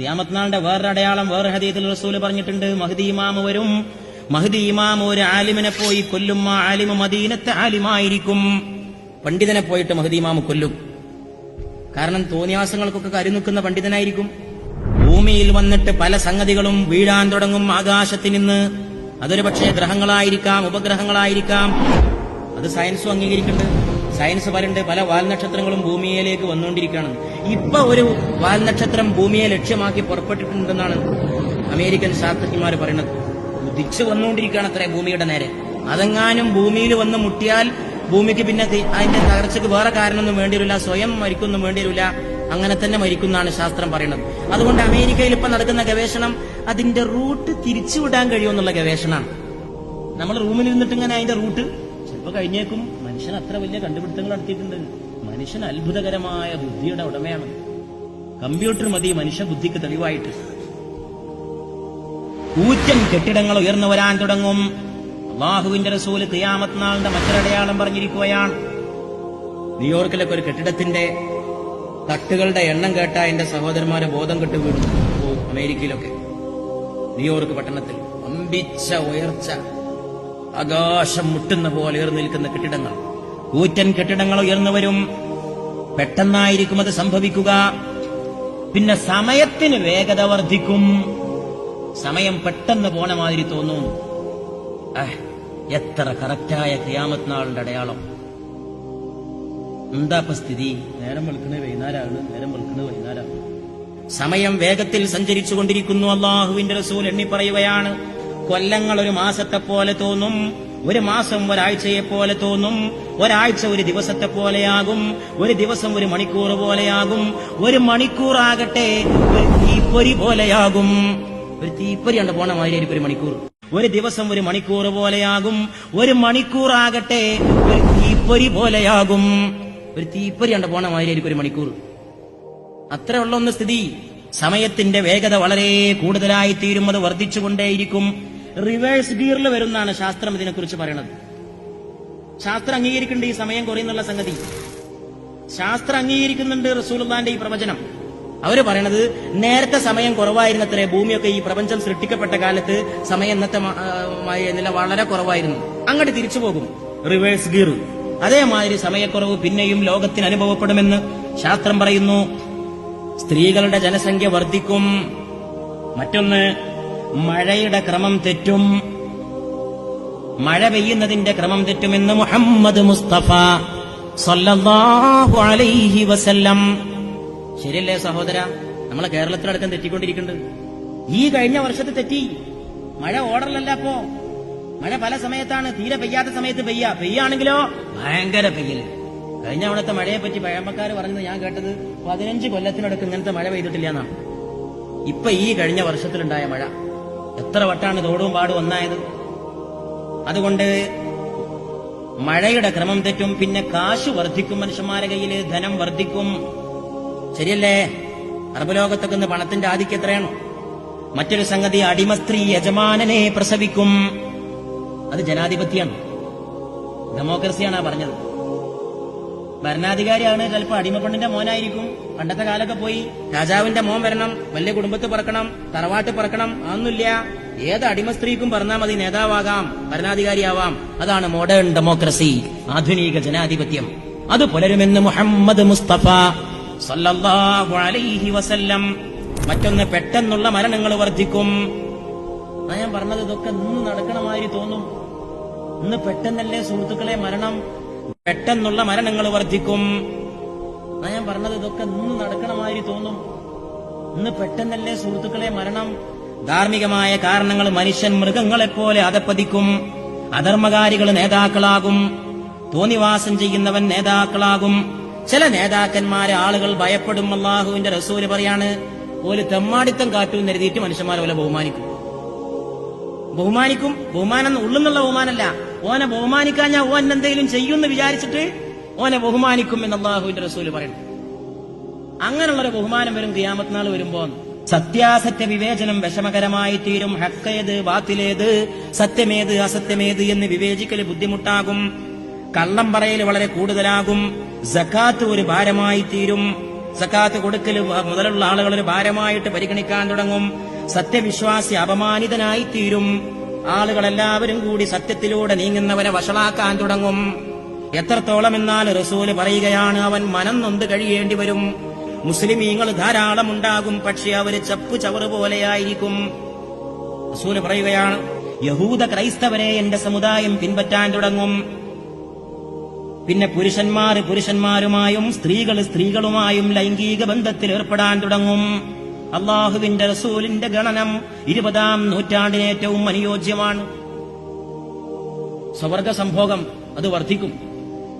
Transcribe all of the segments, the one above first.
ഖിയാമത്ത് വേറൊരു അടയാളം വേറെ ഹദീത്തിൽ റസൂൽ പറഞ്ഞിട്ടുണ്ട്. മഹദി ഇമാമ് വരും. മഹദി ഇമാമ് ഒരു ആലിമിനെ പോയി കൊല്ലും. ആ ആലിമ മദീനത്തെ ആലിമായിരിക്കും. പണ്ഡിതനെ പോയിട്ട് മഹദി ഇമാമ് കൊല്ലും. കാരണം തോന്നിയാസങ്ങൾക്കൊക്കെ കരുനിൽക്കുന്ന പണ്ഡിതനായിരിക്കും. ഭൂമിയിൽ വന്നിട്ട് പല സംഗതികളും വീഴാൻ തുടങ്ങും ആകാശത്തിൽ നിന്ന് അതൊരു പക്ഷേ ഗ്രഹങ്ങളായിരിക്കാം ഉപഗ്രഹങ്ങളായിരിക്കാം. അത് സയൻസും അംഗീകരിക്കുന്നുണ്ട്. സയൻസ് പറയുന്നുണ്ട് പല വാൽനക്ഷത്രങ്ങളും ഭൂമിയിലേക്ക് വന്നുകൊണ്ടിരിക്കുകയാണ്. ഇപ്പൊ ഒരു വാൽനക്ഷത്രം ഭൂമിയെ ലക്ഷ്യമാക്കി പുറപ്പെട്ടിട്ടുണ്ടെന്നാണ് അമേരിക്കൻ ശാസ്ത്രജ്ഞന്മാർ പറയുന്നത്. ഉദിച്ചു വന്നുകൊണ്ടിരിക്കുകയാണ് അത്രേ ഭൂമിയുടെ നേരെ. അതെങ്ങാനും ഭൂമിയിൽ വന്ന് മുട്ടിയാൽ ഭൂമിക്ക് പിന്നെ അതിന്റെ തകർച്ചയ്ക്ക് വേറെ കാരണമൊന്നും വേണ്ടിവരില്ല സ്വയം മരിക്കൊന്നും വേണ്ടിവരില്ല അങ്ങനെ തന്നെ മരിക്കുന്നതാണ് ശാസ്ത്രം പറയുന്നത്. അതുകൊണ്ട് അമേരിക്കയിൽ ഇപ്പൊ നടക്കുന്ന ഗവേഷണം അതിന്റെ റൂട്ട് തിരിച്ചുവിടാൻ കഴിയുമെന്നുള്ള ഗവേഷണമാണ്. നമ്മൾ റൂമിൽ ഇരുന്നിട്ട് ഇങ്ങനെ അതിന്റെ റൂട്ട് ചിലപ്പോൾ കഴിഞ്ഞേക്കും. മനുഷ്യൻ അത്ര വലിയ കണ്ടുപിടുത്തങ്ങൾ നടത്തിയിട്ടുണ്ട്. മനുഷ്യൻ അത്ഭുതകരമായ ബുദ്ധിയുടെ ഉടമയാണ്. കമ്പ്യൂട്ടർ മതി മനുഷ്യ ബുദ്ധിക്ക് തെളിവായിട്ട്. കൂറ്റൻ കെട്ടിടങ്ങൾ ഉയർന്നു വരാൻ തുടങ്ങും. അള്ളാഹുവിന്റെ റസൂൽ ഖിയാമത്ത് നാളിന്റെ മറ്റൊരടയാളം പറഞ്ഞിരിക്കുകയാണ്. ന്യൂയോർക്കിലൊക്കെ ഒരു കെട്ടിടത്തിന്റെ തട്ടുകളുടെ എണ്ണം കേട്ട എന്റെ സഹോദരന്മാരെ ബോധം കെട്ട് വീടും അമേരിക്കയിലൊക്കെ. ന്യൂയോർക്ക് പട്ടണത്തിൽ. അമ്പിച്ച ഉയർച്ച. ആകാശം മുട്ടുന്ന പോലെ ഉയർന്നു നിൽക്കുന്ന കെട്ടിടങ്ങൾ. കൂറ്റൻ കെട്ടിടങ്ങൾ ഉയർന്നു വരും. പെട്ടെന്നായിരിക്കും അത് സംഭവിക്കുക. പിന്നെ സമയത്തിന് വേഗത വർദ്ധിക്കും. സമയം പെട്ടെന്ന് പോണ മാതിരി തോന്നും. എത്ര കറക്റ്റായ ക്രിയാമത് നാളിന്റെ അടയാളം. എന്താ ഇപ്പൊ സ്ഥിതി? നേരം വെളുക്കണേ വൈകുന്നേരമാണ് നേരം വെളുക്കണേ വൈകുന്നേരമാണ് സമയം വേഗത്തിൽ സഞ്ചരിച്ചുകൊണ്ടിരിക്കുന്നു. അള്ളാഹുവിന്റെ റസൂൽ എണ്ണി പറയുകയാണ്. കൊല്ലങ്ങൾ ഒരു മാസത്തെ പോലെ തോന്നും. ഒരു മാസം ഒരാഴ്ചയെ പോലെ തോന്നും. ഒരാഴ്ച ഒരു ദിവസത്തെ പോലെയാകും. ഒരു ദിവസം ഒരു മണിക്കൂർ പോലെയാകും. ഒരു മണിക്കൂറാകട്ടെ ഒരു തീപ്പൊരി പോലെയാകും. ഒരു തീപ്പൊരി ഉണ്ട് പോണ മാതിരി ഒരു മണിക്കൂർ. ഒരു ദിവസം ഒരു മണിക്കൂർ പോലെയാകും. ഒരു മണിക്കൂറാകട്ടെ ഒരു തീപ്പൊരി പോലെയാകും. ഒരു തീപ്പൊരി ഉണ്ട് പോണ മാതിരി ഒരു മണിക്കൂർ. അത്ര ഉള്ള ഒന്ന് സ്ഥിതി. സമയത്തിന്റെ വേഗത വളരെ കൂടുതലായി തീരും വർദ്ധിച്ചുകൊണ്ടേയിരിക്കും. റിവേഴ്സ് ഗിയറിൽ വരുന്നാണ് ശാസ്ത്രം ഇതിനെക്കുറിച്ച് പറയുന്നത് ശാസ്ത്രം അംഗീകരിക്കുന്നുണ്ട് ഈ സമയം കുറയുന്നുള്ള സംഗതി. ശാസ്ത്രം അംഗീകരിക്കുന്നുണ്ട് റസൂലുള്ളാന്റെ ഈ പ്രവചനം. അവർ പറയണത് നേരത്തെ സമയം കുറവായിരുന്നത്രേ ഭൂമിയൊക്കെ ഈ പ്രപഞ്ചം സൃഷ്ടിക്കപ്പെട്ട കാലത്ത് സമയം ഇന്നത്തെ നില വളരെ കുറവായിരുന്നു. അങ്ങോട്ട് തിരിച്ചു പോകും. റിവേഴ്സ് ഗിയർ അതേമാതിരി സമയക്കുറവ് പിന്നെയും ലോകത്തിന് അനുഭവപ്പെടുമെന്ന് ശാസ്ത്രം പറയുന്നു. സ്ത്രീകളുടെ ജനസംഖ്യ വർദ്ധിക്കും. മറ്റൊന്ന് മഴയുടെ ക്രമം തെറ്റും. മഴ പെയ്യുന്നതിന്റെ ക്രമം തെറ്റുമെന്ന് മുഹമ്മദ് മുസ്തഫ സല്ലല്ലാഹു അലൈഹി വസല്ലം. ശരിയല്ലേ സഹോദര? നമ്മളെ കേരളത്തിലടക്കം തെറ്റിക്കൊണ്ടിരിക്കുന്നുണ്ട്. ഈ കഴിഞ്ഞ വർഷത്തെ തെറ്റി. മഴ ഓർഡറിലല്ല അപ്പോ. മഴ പല സമയത്താണ്. തീരെ പെയ്യാത്ത സമയത്ത് പെയ്യ. പെയ്യാണെങ്കിലോ? ഭയങ്കര പെയ്യൽ. കഴിഞ്ഞ അവിടുത്തെ മഴയെ പറ്റി പഴമക്കാർ പറഞ്ഞത് ഞാൻ കേട്ടത് പതിനഞ്ച് കൊല്ലത്തിനടക്ക് ഇങ്ങനത്തെ മഴ പെയ്തിട്ടില്ല എന്നാണ്. ഇപ്പൊ ഈ കഴിഞ്ഞ വർഷത്തിലുണ്ടായ മഴ. എത്ര വട്ടാണ് തോടും പാടും ഒന്നായത്? അതുകൊണ്ട് മഴയുടെ ക്രമം തെറ്റും പിന്നെ കാശ് വർദ്ധിക്കും മനുഷ്യന്മാരെ കയ്യിൽ ധനം വർദ്ധിക്കും. ശരിയല്ലേ? അറബ് ഇന്ന് പണത്തിന്റെ ആധിക്യം എത്രയാണ്? മറ്റൊരു സംഗതി അടിമ സ്ത്രീ യജമാനനെ പ്രസവിക്കും. അത് ജനാധിപത്യമാണ്. ഡെമോക്രസിയാണ് പറഞ്ഞത്. ഭരണാധികാരിയാണ് ചിലപ്പോൾ അടിമപ്പെണ്ണിന്റെ മോനായിരിക്കും. പണ്ടത്തെ കാലൊക്കെ പോയി രാജാവിന്റെ മോൻ വരണം വലിയ കുടുംബത്ത് പറക്കണം തറവാട്ട് പറക്കണം അതൊന്നുമില്ല. ഏത് അടിമ സ്ത്രീക്കും പറഞ്ഞാൽ മതി നേതാവാകാം ഭരണാധികാരിയാവാം. അതാണ് മോഡേൺ ഡെമോക്രസി ആധുനിക ജനാധിപത്യം. അത് പുലരുമെന്ന് മുഹമ്മദ് മുസ്തഫ സല്ലല്ലാഹു അലൈഹി വസല്ലം. മറ്റൊന്ന് പെട്ടെന്നുള്ള മരണങ്ങൾ വർദ്ധിക്കും. ഞാൻ പറഞ്ഞത് ഇതൊക്കെ ഇന്ന് നടക്കണമാതിരി തോന്നും. ഇന്ന് പെട്ടെന്നല്ലേ സുഹൃത്തുക്കളെ മരണം? പെട്ടെന്നുള്ള മരണങ്ങൾ വർദ്ധിക്കും. ഞാൻ പറഞ്ഞത് ഇതൊക്കെ ഇന്ന് നടക്കണ മാതിരി തോന്നും. ഇന്ന് പെട്ടെന്നല്ലേ സുഹൃത്തുക്കളെ മരണം? ധാർമ്മികമായ കാരണങ്ങൾ മനുഷ്യൻ മൃഗങ്ങളെപ്പോലെ അതപ്പതിക്കും അധർമ്മകാരികൾ നേതാക്കളാകും. തോന്നിവാസം ചെയ്യുന്നവൻ നേതാക്കളാകും. ചില നേതാക്കന്മാരെ ആളുകൾ ഭയപ്പെടും. അള്ളാഹുവിന്റെ റസൂൽ പറയാണ് ഒരു തെമ്മാടിത്തം കാട്ടും എഴുതിയിട്ട് മനുഷ്യന്മാരെ പോലെ ബഹുമാനിക്കും? ബഹുമാനിക്കും. ബഹുമാനം ഉള്ളുന്നുള്ള ബഹുമാനല്ല ഓനെ ബഹുമാനിക്കാൻ ഞാൻ ഓൻ എന്തെങ്കിലും ചെയ്യുമെന്ന് വിചാരിച്ചിട്ട് ഓനെ ബഹുമാനിക്കും എന്ന് അള്ളാഹുവിന്റെ റസൂൽ പറയുന്നു. അങ്ങനെയുള്ളൊരു ബഹുമാനം വരും ഖിയാമത്ത് നാൾ വരുമ്പോ സത്യാസത്യ വിവേചനം വിഷമകരമായി തീരും. ഹക്കേത് വാത്തിലേത് സത്യമേത് അസത്യമേത് എന്ന് വിവേചിക്കൽ ബുദ്ധിമുട്ടാകും. കള്ളം പറയൽ വളരെ കൂടുതലാകും. സക്കാത്ത് ഒരു ഭാരമായി തീരും. സക്കാത്ത് കൊടുക്കൽ മുതലുള്ള ആളുകൾ ഒരു ഭാരമായിട്ട് പരിഗണിക്കാൻ തുടങ്ങും. സത്യവിശ്വാസി അപമാനിതനായി തീരും. ആളുകളെല്ലാവരും കൂടി സത്യത്തിലൂടെ നീങ്ങുന്നവനെ വഷളാക്കാൻ തുടങ്ങും. എത്രത്തോളം എന്നാൽ റസൂൽ പറയുകയാണ് അവൻ മനം നൊന്ത് കഴിയേണ്ടി വരും. മുസ്ലിമീങ്ങൾ ധാരാളം ഉണ്ടാകും പക്ഷെ അവർ ചപ്പു ചവറ് പോലെയായിരിക്കും. റസൂൽ പറയുകയാണ് യഹൂദ ക്രൈസ്തവരെ എന്റെ സമുദായം പിൻപറ്റാൻ തുടങ്ങും. പിന്നെ പുരുഷന്മാര് പുരുഷന്മാരുമായും സ്ത്രീകൾ സ്ത്രീകളുമായും ലൈംഗിക ബന്ധത്തിൽ ഏർപ്പെടാൻ തുടങ്ങും. അള്ളാഹുവിന്റെ റസൂലിന്റെ ഗണനം ഇരുപതാം നൂറ്റാണ്ടിന് ഏറ്റവും അനുയോജ്യമാണ്. സ്വർഗ സംഭോഗം അത് വർദ്ധിക്കും.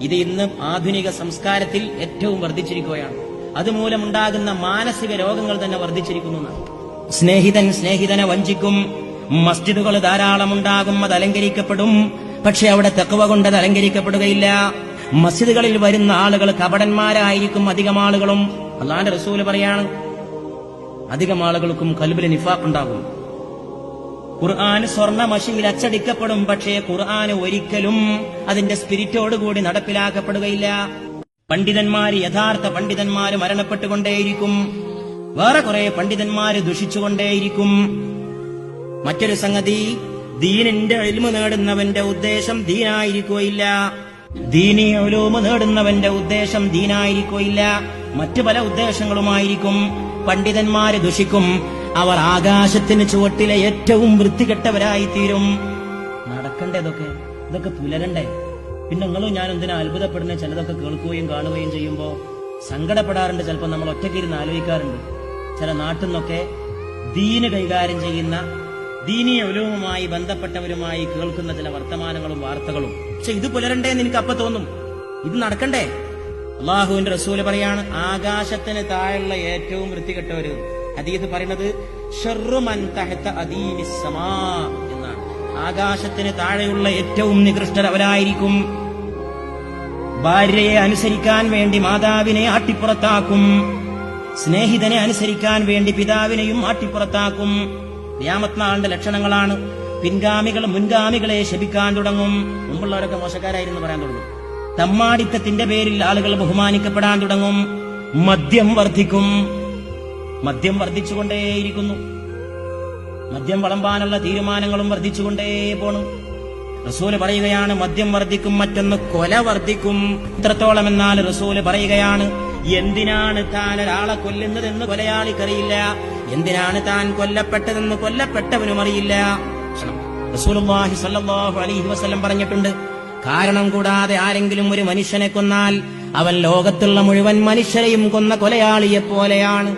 ഇത് ഇന്ന് ആധുനിക സംസ്കാരത്തിൽ ഏറ്റവും വർദ്ധിച്ചിരിക്കുകയാണ്. അതുമൂലമുണ്ടാകുന്ന മാനസിക രോഗങ്ങൾ തന്നെ വർദ്ധിച്ചിരിക്കുന്നു. സ്നേഹിതൻ സ്നേഹിതനെ വഞ്ചിക്കും. മസ്ജിദുകൾ ധാരാളം ഉണ്ടാകും അത് അലങ്കരിക്കപ്പെടും. പക്ഷെ അവിടെ തെക്കുവ കൊണ്ട് അത് അലങ്കരിക്കപ്പെടുകയില്ല. മസ്ജിദുകളിൽ വരുന്ന ആളുകൾ കപടന്മാരായിരിക്കും അധികം ആളുകളും. അള്ളാന്റെ റസൂൽ പറയാണ് അധികം ആളുകൾക്കും കൽബിൽ നിഫാഖ് ഉണ്ടാകും സ്വർണ മഷിയിൽ അച്ചടിക്കപ്പെടും പക്ഷേ ഖുർആൻ ഒരിക്കലും അതിന്റെ സ്പിരിറ്റോടുകൂടി നടപ്പിലാക്കപ്പെടുകയില്ല. പണ്ഡിതന്മാർ യഥാർത്ഥ പണ്ഡിതന്മാര് മരണപ്പെട്ടുകൊണ്ടേയിരിക്കും. വേറെ കുറെ പണ്ഡിതന്മാർ ദുഷിച്ചുകൊണ്ടേയിരിക്കും. മറ്റൊരു സംഗതി ദീനിന്റെ എൽമ നേടുന്നവന്റെ ഉദ്ദേശം ദീനായിരിക്കുകയില്ല. ദീനി ഒലൂമ് നേടുന്നവന്റെ ഉദ്ദേശം ദീനായിരിക്കുകയില്ല. മറ്റു പല ഉദ്ദേശങ്ങളുമായിരിക്കും. പണ്ഡിതന്മാര് ദുഷിക്കും. അവർ ആകാശത്തിന് ചുവട്ടിലെ ഏറ്റവും വൃത്തികെട്ടവരായി തീരും നടക്കണ്ടേ ഇതൊക്കെ ഇതൊക്കെ പുലരണ്ടേ പിന്നെ നിങ്ങളും ഞാൻ എന്തിനാ അത്ഭുതപ്പെടുന്ന? ചിലതൊക്കെ കേൾക്കുകയും കാണുകയും ചെയ്യുമ്പോ സങ്കടപ്പെടാറുണ്ട്. ചിലപ്പോൾ നമ്മൾ ഒറ്റയ്ക്കിരുന്ന് ആലോചിക്കാറുണ്ട്. ചില നാട്ടിൽ നിന്നൊക്കെ ദീന് കൈകാര്യം ചെയ്യുന്ന ദീനീയ ഉലവുമായി ബന്ധപ്പെട്ടവരുമായി കേൾക്കുന്ന ചില വർത്തമാനങ്ങളും വാർത്തകളും. പക്ഷെ ഇത് പുലരണ്ടേ എന്ന് എനിക്ക് അപ്പൊ തോന്നും. ഇത് നടക്കണ്ടേ? അള്ളാഹുവിന്റെ റസൂൽ പറയാണ് ആകാശത്തിന് താഴെയുള്ള ഏറ്റവും വൃത്തികെട്ടവര് അതീത് പറയുന്നത് എന്നാണ്. ആകാശത്തിന് താഴെയുള്ള ഏറ്റവും നികൃഷ്ടരവരായിരിക്കും. ഭാര്യയെ അനുസരിക്കാൻ വേണ്ടി മാതാവിനെ ആട്ടിപ്പുറത്താക്കും. സ്നേഹിതനെ അനുസരിക്കാൻ വേണ്ടി പിതാവിനെയും ആട്ടിപ്പുറത്താക്കും. രാമത്നാളിന്റെ ലക്ഷണങ്ങളാണ്. പിൻഗാമികൾ മുൻഗാമികളെ ശപിക്കാൻ തുടങ്ങും. മുമ്പുള്ളവരൊക്കെ മോശക്കാരായിരുന്നു പറയാൻ തുടങ്ങും. തമ്മാടിത്തത്തിന്റെ പേരിൽ ആളുകൾ ബഹുമാനിക്കപ്പെടാൻ തുടങ്ങും. മദ്യം വർദ്ധിക്കും. മദ്യം വർദ്ധിച്ചുകൊണ്ടേയിരിക്കുന്നു. മദ്യം വളമ്പാനുള്ള തീരുമാനങ്ങളും വർദ്ധിച്ചുകൊണ്ടേ പോണു. റസൂൽ പറയുകയാണ് മദ്യം വർദ്ധിക്കും മറ്റൊന്ന് കൊല വർദ്ധിക്കും. ഇത്രത്തോളം എന്നാൽ റസൂൽ പറയുകയാണ് എന്തിനാണ് താൻ ഒരാളെ കൊല്ലുന്നതെന്ന് കൊലയാളിക്കറിയില്ല. എന്തിനാണ് താൻ കൊല്ലപ്പെട്ടതെന്ന് കൊല്ലപ്പെട്ടവനും അറിയില്ല റസൂലുള്ളാഹി സ്വല്ലല്ലാഹു അലൈഹി വസല്ലം പറഞ്ഞിട്ടുണ്ട് കാരണം കൂടാതെ ആരെങ്കിലും ഒരു മനുഷ്യനെ കൊന്നാൽ അവൻ ലോകത്തുള്ള മുഴുവൻ മനുഷ്യരെയും കൊന്ന കൊലയാളിയെ പോലെയാണ്.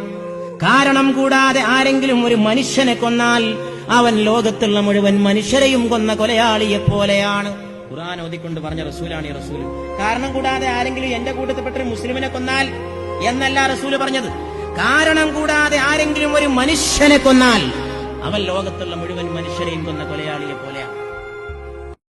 കാരണം കൂടാതെ ആരെങ്കിലും ഒരു മനുഷ്യനെ കൊന്നാൽ അവൻ ലോകത്തുള്ള മുഴുവൻ മനുഷ്യരെയും കൊന്ന കൊലയാളിയെ പോലെയാണ്. ഖുർആൻ ഓതിക്കൊണ്ട് പറഞ്ഞ റസൂലാണ് ഈ റസൂൽ കാരണം കൂടാതെ ആരെങ്കിലും എന്റെ കൂട്ടത്തിൽപ്പെട്ട ഒരു മുസ്ലിമിനെ കൊന്നാൽ എന്നല്ല റസൂൽ പറഞ്ഞത്. കാരണം കൂടാതെ ആരെങ്കിലും ഒരു മനുഷ്യനെ കൊന്നാൽ അവൻ ലോകത്തുള്ള മുഴുവൻ മനുഷ്യരെയും കൊന്ന കൊലയാളിയെ പോലെയാണ്.